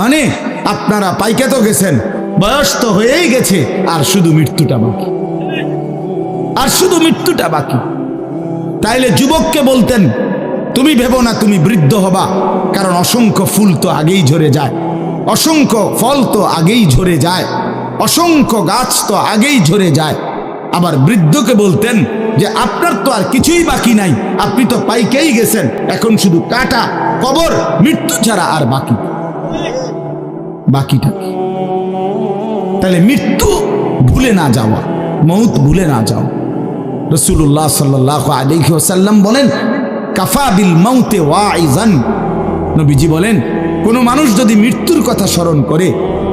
মানে আপনারা পাইকে তো গেছেন। বয়স তো হয়েই গেছে, আর শুধু মৃত্যুটা বাকি। আর শুধু মৃত্যুটা বাকি। তাইলে যুবককে বলতেন, তুমি ভেবো না তুমি বৃদ্ধ হবা, কারণ অসংখ্য ফুল তো আগেই ঝরে যায়। অসংখ্য ফল তো আগেই ঝরে যায়। অসংখ্য গাছ তো আগেই ঝরে যায়। আবার বৃদ্ধকে বলতেন যে, আপনার তো আর কিছুই বাকি নাই, আপনি তো পাইকেই গেছেন। এখন শুধু কাটা, কবর, মৃত্যু ছাড়া আর বাকি। বাকিটা। কি তাহলে মৃত্যু ভুলে না যাওয়া, মৌত ভুলে না যাওয়া। রসুল্লাহ সাল্লাহ আলহি ওসাল্লাম বলেন, কাফা মৌতে ওয়াইজান নবীজি বলেন, কোনো মানুষ যদি মৃত্যুর কথা স্মরণ করে,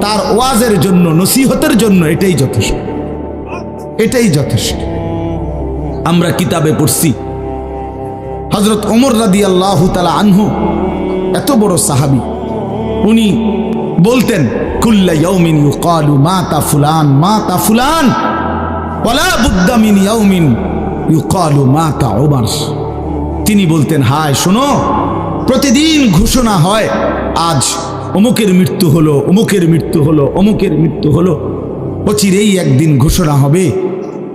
তার ওয়াজের জন্য, নসিহতের জন্য এটাই যথেষ্ট। এটাই যথেষ্ট। আমরা কিতাবে পড়ছি হজরত ওমর রাদি আল্লাহ তালা আনহু, এত বড় সাহাবি, উনি বলতেন, কুল্লা ইয়াউমিন ইউকালু মাতা ফুলান মাতা ফুলান, ওয়ালা বুদ্দা মিন ইয়াউমিন ইউকালু মাতা ওমর তিনি বলতেন, হায়, শোনো, প্রতিদিন ঘোষণা হয়, আজ অমুকের মৃত্যু হলো, অমুকের মৃত্যু হলো, অমুকের মৃত্যু হলো, অচিরেই একদিন ঘোষণা হবে,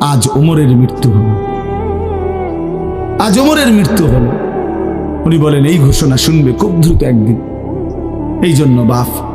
আজ ওমরের মৃত্যু হলো। আজ ওমরের মৃত্যু হলো। উনি বলেন, এই ঘোষণা শুনবে খুব দ্রুত একদিন। এই জন্য বাপ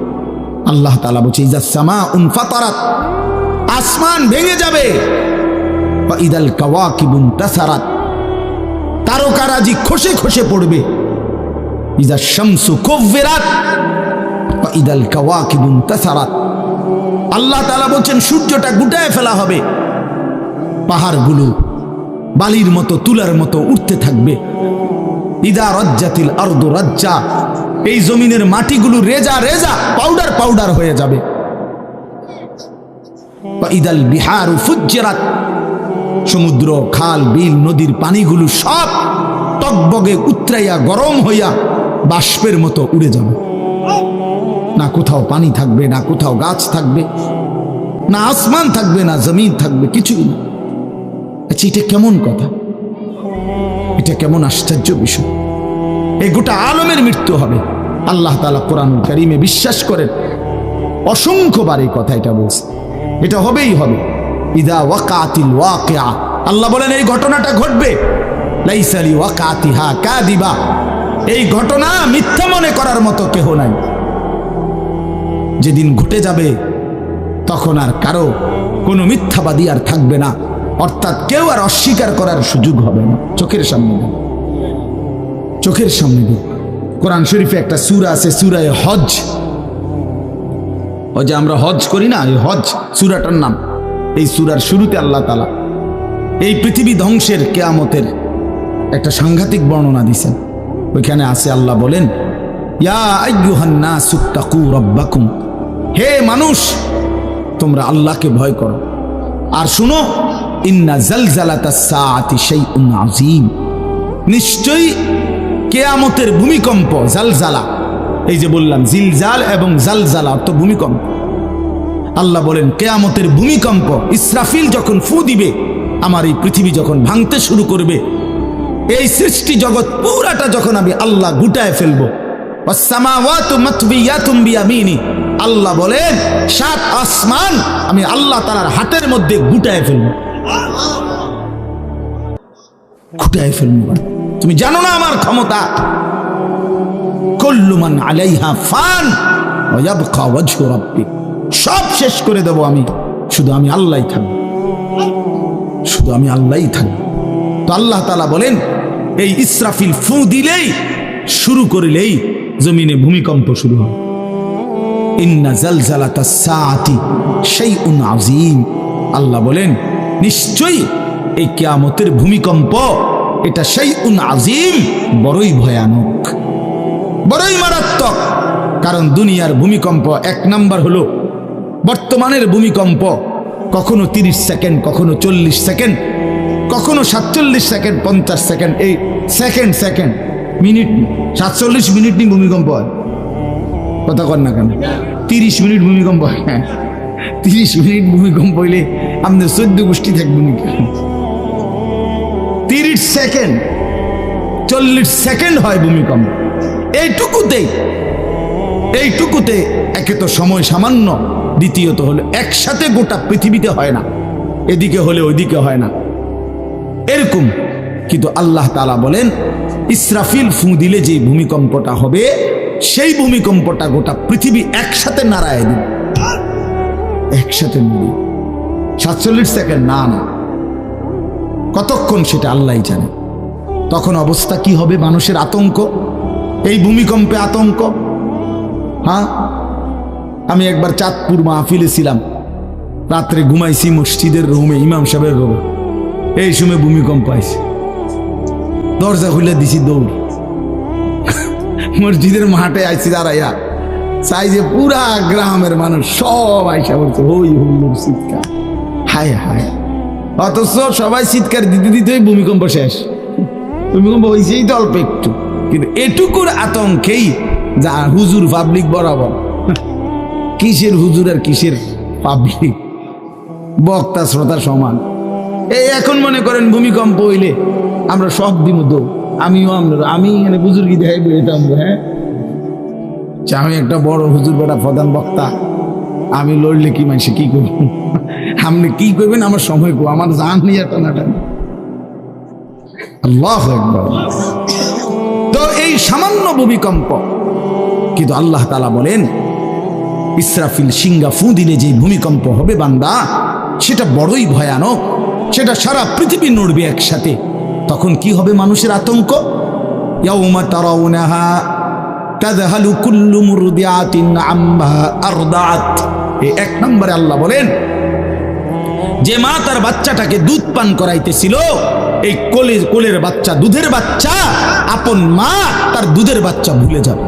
আল্লাহ তালা বলছে ইজা সামা উনফাতারাত আসমান ভেঙে যাবে। ইদাল কাওয়াকিবুন তাসারাত, তারকারাজি খসে খসে পড়বে। ইজা শামসু কুవ్বিরাত বা ইদাল কাওয়াকিবুন তাসারাত। আল্লাহ তালা বলছেন, সূর্যটা গুটায় ফেলা হবে। পাহাড়গুলো বালির মতো, তুলার মতো উঠতে থাকবে। ইদা রজ্জাতিল আরদু রাজ্জা এই জমিনের মাটিগুলো রেজা রেজা পাউডার পাউডার হয়ে যাবে। ইদাল বিহার সমুদ্র, খাল, বিল, নদীর পানিগুলো সব টকবগে উতরাইয়া গরম হইয়া বাষ্পের মতো উড়ে যাবে। না কোথাও পানি থাকবে, না কোথাও গাছ থাকবে, না আসমান থাকবে, না জমিন থাকবে কিছুই না। আচ্ছা এটা কেমন কথা? এটা কেমন আশ্চর্য বিষয়। এই গোটা আলমের মৃত্যু হবে। আল্লাহ তালা কোরআন করিমে বিশ্বাস করেন। অসংখ্যবার এই কথা এটা বলছে। এটা হবেই হবে। ইদা ওয়াকাতিল ওয়াকিয়া। আল্লাহ বলেন, এই ঘটনাটা ঘটবে। লাইসালি ওয়াকাতিহা কাদিবা এই ঘটনা মিথ্যা মনে করার মতো কেহ নাই। যেদিন ঘটে যাবে, তখন আর কারও কোনো মিথ্যাবাদী আর থাকবে না। অর্থাৎ কেউ আর অস্বীকার করার সুযোগ হবে না। চোখের সামনে চোখের সামনে দেখ। কোরআন শরীফে একটা সুরা আছে, সুরায় হজ ও যে আমরা হজ করি না, এই হজ সুরাটার নাম। এই সুরার শুরুতে আল্লাহ তালা এই পৃথিবী ধ্বংসের কেয়ামতের একটা সাংঘাতিক বর্ণনা দিছেন। ওইখানে আছে, আল্লাহ বলেন হে মানুষ, তোমরা আল্লাহকে ভয় করো। আর শুনো, ইন্না জালজালাতা সাআতি শাইউন আযীম। নিশ্চয়ই কেয়ামতের ভূমিকম্প জালজালা এই যে বললাম, জিলজাল এবং জালজালা অর্থ ভূমিকম্প। আল্লাহ বলেন, কেয়ামতের ভূমিকম্প, ইসরাফিল যখন ফু দিবে, আমার এই পৃথিবী যখন ভাঙতে শুরু করবে, এই সৃষ্টি জগৎ পুরাটা যখন আমি আল্লাহ গুটায় ফেলব। আল্লাহ বলেন, সাত আসমান আমি আল্লাহ তালার হাতের মধ্যে গুটায় ফেলব। গুটায় ফেলব তুমি জানো না আমার ক্ষমতা? কল্লুমান আলাইহা ফান সব শেষ করে দেব আমি। শুধু আমি আল্লাহই থাকব। শুধু আমি আল্লাহই থাকব। তো আল্লাহ বলেন, এই ইসরাফিল ফু দিলেই, শুরু করিলেই জমিনে ভূমিকম্প শুরু হয় আল্লাহ বলেন, নিশ্চয়ই এই কিয়ামতের ভূমিকম্প এটা শাইউন আযীম, বড়ই ভয়ানক। বড়ই মারাত্মক, কারণ দুনিয়ার ভূমিকম্প এক নাম্বার হলো, বর্তমানের ভূমিকম্প কখনো তিরিশ সেকেন্ড, কখনো চল্লিশ সেকেন্ড, কখনো সাতচল্লিশ সেকেন্ড, পঞ্চাশ সেকেন্ড, এই সেকেন্ড সেকেন্ড, মিনিট, সাতচল্লিশ মিনিট নিয়ে ভূমিকম্প হয়। কথা কর না কেন? তিরিশ মিনিট ভূমিকম্প হয়। তিরিশ মিনিট ভূমিকম্প হইলে আমাদের চোদ্দ গোষ্ঠী থাকবে নাকি? তিরিশ সেকেন্ড, চল্লিশ সেকেন্ড হয় ভূমিকম্প। এইটুকুতেই এইটুকুতে একে তো সময় সামান্য, দ্বিতীয়ত হলো একসাথে গোটা পৃথিবীতে হয় না, এদিকে হলে ওইদিকে হয় না। এরকম কিন্তু আল্লাহ তালা বলেন, ইসরাফিল ফু দিলে যে ভূমিকম্পটা হবে, সেই ভূমিকম্পটা গোটা পৃথিবী একসাথে নাড়ায় দিন একসাথে মিলিয়ে সাতচল্লিশ সেকেন্ড, না না। কতক্ষণ সেটা আল্লাহ জানে। তখন অবস্থা কি হবে মানুষের আতঙ্ক? এই ভূমিকম্পে আতঙ্ক? হ্যাঁ? আমি একবার চাঁদপুর মাহফিলে ছিলাম। রাত্রে ঘুমাইছি মসজিদের রুমে, ইমাম সাহেবের রুমে। এই সময় ভূমিকম্প আইছে। দরজা খুলে দিছি দৌড়। মসজিদের মাঠে আইছি দাঁড়াইয়া। চাই যে পুরা গ্রামের মানুষ সব আইসা বলছে হই হুল্লোর হায় হায়। অথচ সবাই চিৎকার দিতে দিতেই ভূমিকম্প শেষ। ভূমিকম্প হয়েছেই তো অল্প একটু। কিন্তু এটুকুর আতঙ্কেই যা হুজুর পাবলিক বরাবর। কিসের হুজুর আর কিসের পাবলিক বক্তা, শ্রোতা সমান। এই এখন মনে করেন ভূমিকম্প হইলে আমরা সব দিন দো আমিও আমরা, আমি এখানে বুজুর্গি দেখাইবো এটা আমরা হ্যাঁ? আমি একটা বড় হুজুর বেটা প্রধান বক্তা। আমি লড়লে কি মানুষে কি করব? আপনি কি করবেন আমার সময় কো, আমার জান নিয়ে টানাটানি। আল্লাহ তো এই সামান্য ভূমিকম্প, কিন্তু আল্লাহ তালা বলেন, ইসরাফিল সিঙ্গা ফু দিলে যে ভূমিকম্প হবে বান্দা, সেটা বড়ই ভয়ানক, সেটা সারা পৃথিবী নড়বে একসাথে। তখন কি হবে মানুষের আতঙ্ক? ইয়াউমা তারাউনাহা তাযহালু কুল্লু মুরদিআতিন আম্মা আরদাত এই এক নম্বরে আল্লাহ বলেন, যে মা তার বাচ্চাটাকে দুধ পান করাইতেছিল, এই কোলে, কোলের বাচ্চা, দুধের বাচ্চা, আপন মা তার দুধের বাচ্চা ভুলে যাবে।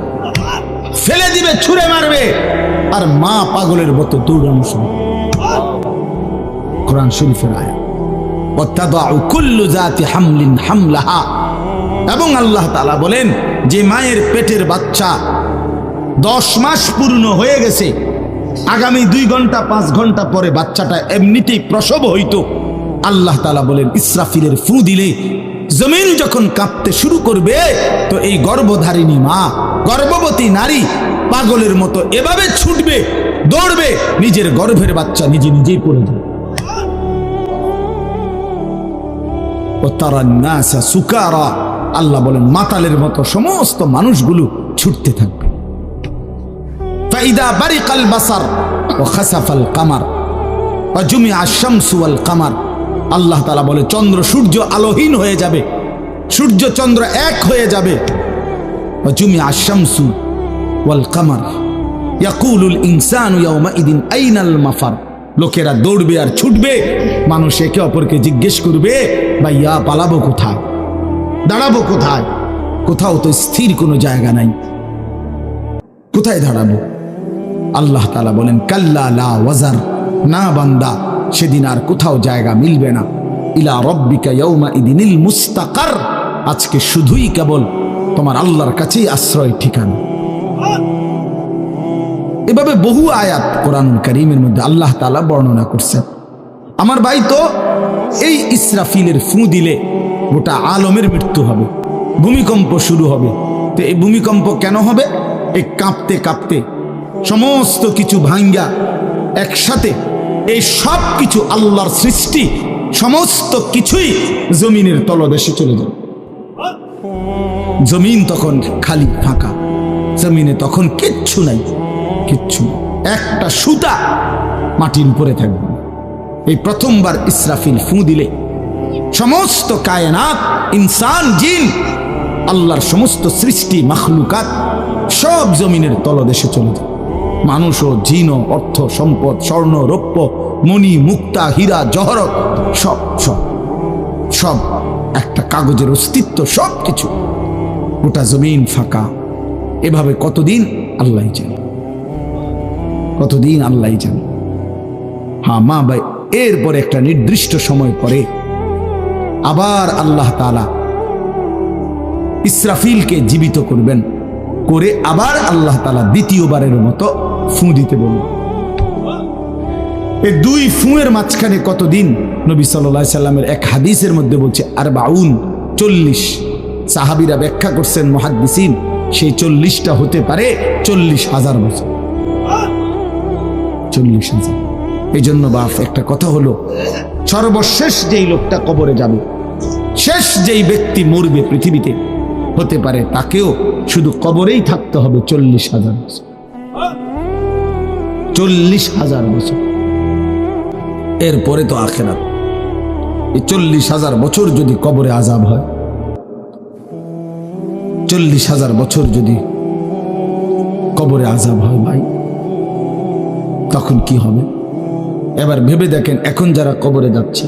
ফেলে দিবে, ছুঁড়ে মারবে, আর মা পাগলের মতো দৌড়ানো শুরু কোরআন শরীফের আয়া কুল্লু জাতি হামলিন হামলাহা। এবং আল্লাহ তাআলা বলেন যে মায়ের পেটের বাচ্চা দশ মাস পূর্ণ হয়ে গেছে, আগামী দুই ঘণ্টা, পাঁচ ঘণ্টা পরে বাচ্চাটা এমনিতেই প্রসব হইতো। আল্লাহ তাআলা বলেন, ইসরাফিলের ফু দিলে জমিন যখন কাঁপতে শুরু করবে, তো এই গর্ভধারিণী মা, গর্ভবতী নারী পাগলের মতো এভাবে ছুটবে, দৌড়বে, নিজের গর্ভের বাচ্চা নিজে নিজেই পড়ে যাবে। ও তারা নাসা সুকারা আল্লাহ বলেন, মাতালের মতো সমস্ত মানুষগুলো ছুটতে থাকবে। আল্লাহ তালা বলে, চন্দ্র সূর্য আলোহীন হয়ে যাবে, সূর্য চন্দ্র এক হয়ে যাবে। লোকেরা দৌড়বে আর ছুটবে, মানুষ একে অপরকে জিজ্ঞেস করবে, ভাইয়া পালাবো কোথায়? দাঁড়াবো কোথায়? কোথাও তো স্থির কোনো জায়গা নাই। কোথায় দাঁড়াবো? আল্লাহ তালা বলেন, কাল্লা লা ওয়াজার। না বান্দা, সেদিন আর কোথাও জায়গা মিলবে না। ইলা রব্বিকা ইয়াউমা ইদিনিল মুস্তাকার। আজকে শুধুই কেবল তোমার আল্লাহর কাছেই আশ্রয় ঠিকানা। এভাবে বহু আয়াত কোরআন করিমের মধ্যে আল্লাহ তালা বর্ণনা করছেন। আমার ভাই তো এই ইসরাফিলের ফু দিলে গোটা আলমের মৃত্যু হবে। ভূমিকম্প শুরু হবে। তো এই ভূমিকম্প কেন হবে? এই কাঁপতে কাঁপতে সমস্ত কিছু ভাঙ্গা একসাথে এই সব কিছু আল্লাহর সৃষ্টি সমস্ত কিছুই জমিনের তলদেশে চলে যাবে জমিন তখন খালি ফাঁকা। জমিনে তখন কিচ্ছু নাই। কিচ্ছু একটা সুতা মাটির উপরে থাকবে। এই প্রথমবার ইসরাফিল ফু দিলে সমস্ত কায়নাত, ইনসান, জিন, আল্লাহর সমস্ত সৃষ্টি, মাখলুকাত সব জমিনের তলদেশে চলে যায়। মানুষ ও জিন অর্থ, সম্পদ, স্বর্ণ, রৌপ্য, মণি, মুক্তা, হীরা, জহরত, সব সব সব একটা কাগজের অস্তিত্ব সব কিছু গোটা জমিন ফাঁকা। এভাবে কতদিন আল্লাহ জানে? কতদিন আল্লাহ জানে? হ্যাঁ মা ভাই, এরপরে একটা নির্দিষ্ট সময় পরে আবার আল্লাহ তালা ইসরাফিলকে জীবিত করবেন, করে আবার আল্লাহ তালা দ্বিতীয়বারের মতো ফু দিতে বলবেন এই দুই ফুঁয়ের মাঝখানে কতদিন নবী সাল্লাহ সাল্লামের এক হাদিসের মধ্যে বলছে আর বাউন চল্লিশ। সাহাবিরা ব্যাখ্যা করছেন, মহাদ্দিসিন, সেই চল্লিশটা হতে পারে চল্লিশ হাজার বছর। চল্লিশ হাজার। এই জন্য বাপ, একটা কথা হলো, সর্বশেষ যেই লোকটা কবরে যাবে শেষ যেই ব্যক্তি মরবে পৃথিবীতে, হতে পারে তাকেও শুধু কবরেই থাকতে হবে চল্লিশ হাজার বছর। চল্লিশ হাজার বছর। এরপরে তো আখেরাত। এই চল্লিশ হাজার বছর যদি কবরে আজাব হয়, চল্লিশ হাজার বছর যদি কবরে আজাব হয় ভাই, তখন কি হবে? এবার ভেবে দেখেন, এখন যারা কবরে যাচ্ছে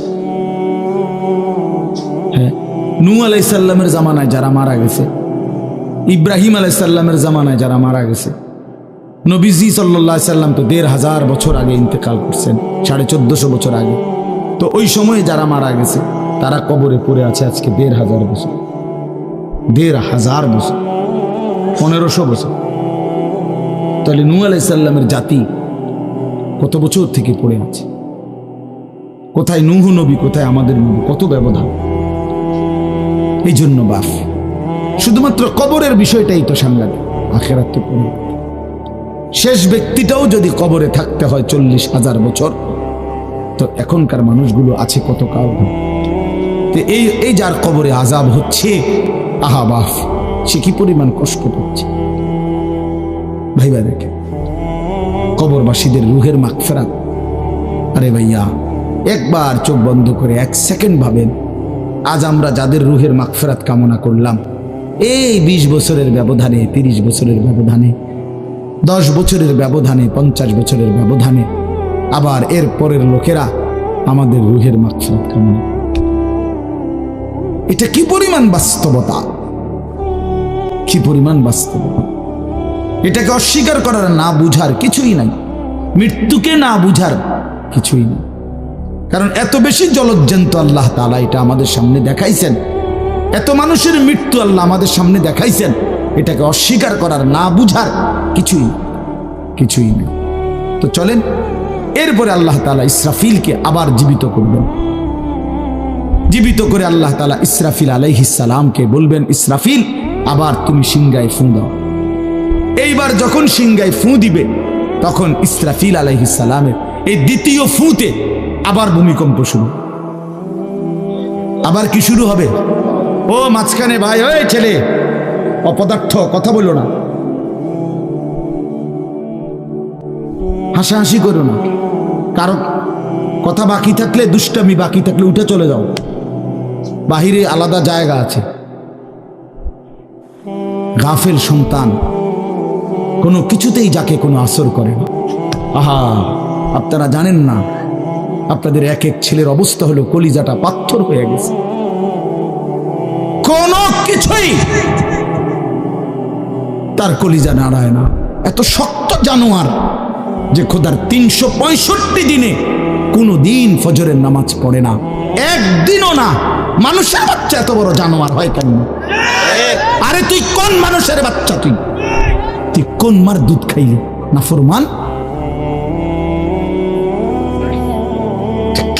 নু আলাইসাল্লামের জামানায় যারা মারা গেছে, ইব্রাহিম আলাইসাল্লামের জামানায় যারা মারা গেছে, নবীজি সাল্লাহ সাল্লাম তো দেড় হাজার বছর আগে ইন্তেকাল করছেন, সাড়ে চোদ্দশো বছর আগে। তো ওই সময়ে যারা মারা গেছে, তারা কবরে পড়ে আছে আজকে দেড় হাজার বছর, দেড় হাজার বছর, পনেরোশো বছর। তাহলে নু আলাইসাল্লামের জাতি কত বছর থেকে পড়ে আছে? কোথায় নুহ নবী, কোথায় আমাদের নবী? কত ব্যবধান? এই জন্য বাফ শুধুমাত্র কবরের বিষয়টাই তো সাংঘাতিক আখেরাত তো পড়ে। শেষ ব্যক্তিটাও যদি কবরে থাকতে হয় চল্লিশ হাজার বছর, তো এখনকার মানুষগুলো আছে কত কাল? এই এই যার কবরে আজাব হচ্ছে, আহা বাফ সে কি পরিমাণ কষ্ট পাচ্ছে? ভাইবা দেখে কবরবাসীদের রুহের মাগফেরাত। আরে ভাইয়া, একবার চোখ বন্ধ করে এক সেকেন্ড ভাবেন আজ আমরা যাদের রুহের মাগফেরাত কামনা করলাম, এই বিশ বছরের ব্যবধানে, তিরিশ বছরের ব্যবধানে, দশ বছরের ব্যবধানে, পঞ্চাশ বছরের ব্যবধানে, আবার এর পরের লোকেরা আমাদের রুহের মাগফিরাত কামনা এটা কি পরিমাণ বাস্তবতা? কি পরিমাণ বাস্তবতা? এটাকে অস্বীকার করার না বুঝার কিছুই নাই। মৃত্যুকে না বুঝার কিছুই নেই। কারণ এত বেশি জলজ্জান্ত আল্লাহ তালা এটা আমাদের সামনে দেখাইছেন। এত মানুষের মৃত্যু আল্লাহ আমাদের সামনে দেখাইছেন। এটাকে অস্বীকার করার, না বুঝার কিছুই কিছুই নেই। তো চলেন, এরপরে আল্লাহ তালা ইসরাফিলকে আবার জীবিত করবেন। জীবিত করে আল্লাহ তালা ইসরাফিল আলাইহিসালামকে বলবেন, ইসরাফিল, আবার তুমি সিংগায় ফুঁ দাও। এইবার যখন সিংগায় ফুঁ দিবে, তখন ইসরাফিল আলাইহিসালামের এই দ্বিতীয় ফুতে আবার ভূমিকম্প শুরু। আবার কি শুরু হবে? ও মাঝখানে ভাই ওই ছেলে। অপদার্থ, কথা বলো না। হাসাহাসি করো না। কারও কথা বাকি থাকলে দুষ্টামি, বাকি থাকলে উঠে চলে যাও। বাহিরে আলাদা জায়গা আছে। গাফেল সন্তান কোনো কিছুতেই যাকে কোনো আসর করে না। আহা, আপনারা জানেন না আপনাদের এক এক ছেলের অবস্থা হলো কলিজাটা পাথর হয়ে গেছে। কোনো কিছুই তার কলিজা নাড়ায় না। এত শক্ত জানোয়ার যে খোদার তিনশো পঁয়ষট্টি দিনে কোনো দিন ফজরের নামাজ পড়ে না। একদিনও না। মানুষের বাচ্চা এত বড় জানোয়ার হয় কেন? আরে তুই কোন মানুষের বাচ্চা তুই? তুই কোন মার দুধ খাইলি? না ফরমান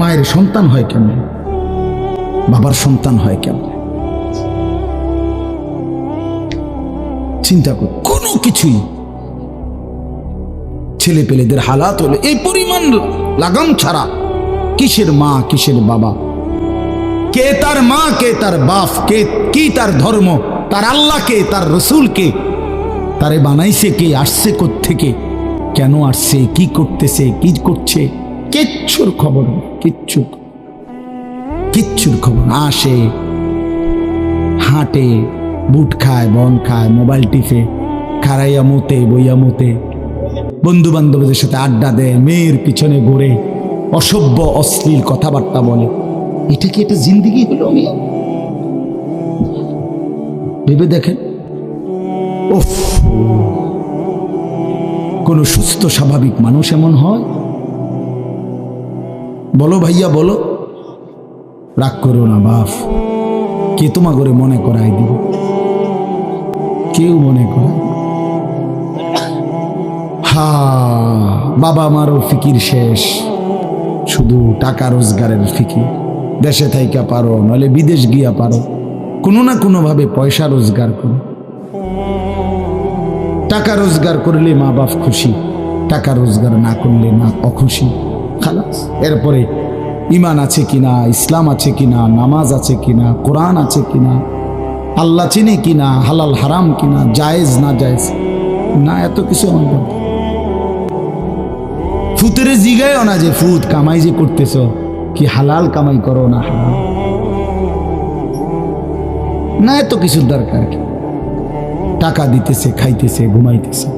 মায়ের সন্তান হয় কেন বাবার সন্তান হয় কেন চিন্তা কর, কোনো কিছুই ছেলে পেলেদের হালাত হলে এই পরিমাণ লাগাম ছাড়া কিসের মা, কিসের বাবা? কে তার মা, কে তার বাপ, কে, কি তার ধর্ম, তার আল্লাহকে তার রসুলকে তারে বানাইছে কে, আসছে থেকে কেন আসছে, কি করতেছে, কি করছে? কিচ্ছুর খবর, কিচ্ছু কিচ্ছুর খবর। আসে, হাঁটে, বুট খায়, বন খায়, মোবাইল টিপে খারাইয়া মতে, বইয়া মতে। বন্ধু বান্ধবদের সাথে আড্ডা দেয়, মেয়ের পিছনে ঘুরে, অসভ্য, অশ্লীল কথাবার্তা বলে। এটা কি একটা জিন্দিগি হলো মিয়া ভেবে দেখেন। উফ! কোন সুস্থ, স্বাভাবিক মানুষ এমন হয়? বলো ভাইয়া, বলো। রাগ করো না বাপ কে তোমা করে মনে করাই দিব? কেউ মনে করায় হা, বাবা আমারও ফিকির শেষ। শুধু টাকা রোজগারের ফিকির। দেশে থাইকা পারো নলে বিদেশ গিয়া পারো। কোনো না কোনোভাবে পয়সা রোজগার করো। টাকা রোজগার করলে মা বাপ খুশি। টাকা রোজগার না করলে মা অখুশি। খালাস। এরপরে ইমান আছে কিনা, ইসলাম আছে কিনা, নামাজ আছে কিনা, কোরআন আছে কিনা, আল্লাহ চিনে কিনা, হালাল, হারাম কিনা, জায়েজ না জায়েজ, না এত কিছু আমার। ফুতেরে জিগায়ও না যে ফুত কামাই যে করতেছ, কি হালাল কামাই করো না হারাম। না এত কিছুর দরকার কি? টাকা দিতেছে, খাইতেছে, ঘুমাইতেছে।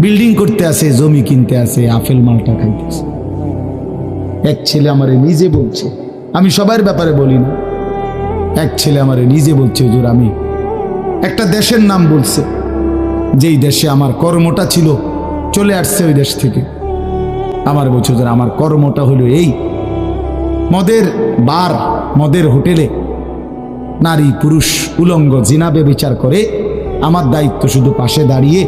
বিল্ডিং করতে আসে জমি কিনতে আসে আপেল মালটা খাইতেছে। এক ছেলে আমারে নিজে বলছে, আমি সবার ব্যাপারে বলি না। এক ছেলে আমারে নিজে বলছে, হুজুর, আমি একটা দেশের নাম বলছে, যেই দেশে আমার কর্মটা ছিল, চলে আসছে ওই দেশ থেকে। আমার বলছে, হুজুর, আমার কর্মটা হলো এই, মদের বার, মদের হোটেলে নারী, পুরুষ, উলঙ্গ জিনাবে বিচার করে, আমার দায়িত্ব শুধু পাশে দাঁড়িয়ে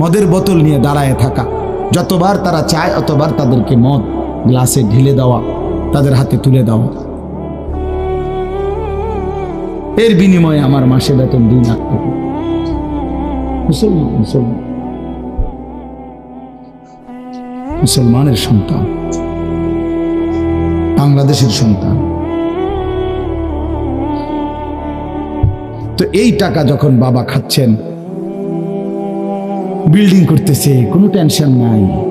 মদের বোতল নিয়ে দাঁড়ায় থাকা। যতবার তারা চায়, অতবার তাদেরকে মদ গ্লাসে ঢেলে দেওয়া, তাদের হাতে তুলে দেওয়া। এর বিনিময়ে আমার মাসে বেতন দুই লাখ টাকা। মুসলমান মুসলমান। মুসলমানের সন্তান। বাংলাদেশের সন্তান। তো এই টাকা যখন বাবা খাচ্ছেন, বিল্ডিং করতেছে, কোনো টেনশন নাই।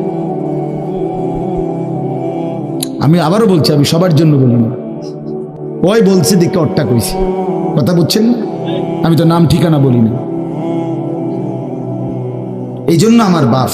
আমি আবারও বলছি, আমি সবার জন্য বলি না। ওই বলছে, দেখে অট্টা কইছি কথা বুঝছেন? আমি তো নাম ঠিকানা বলি না। এই জন্য আমার বাপ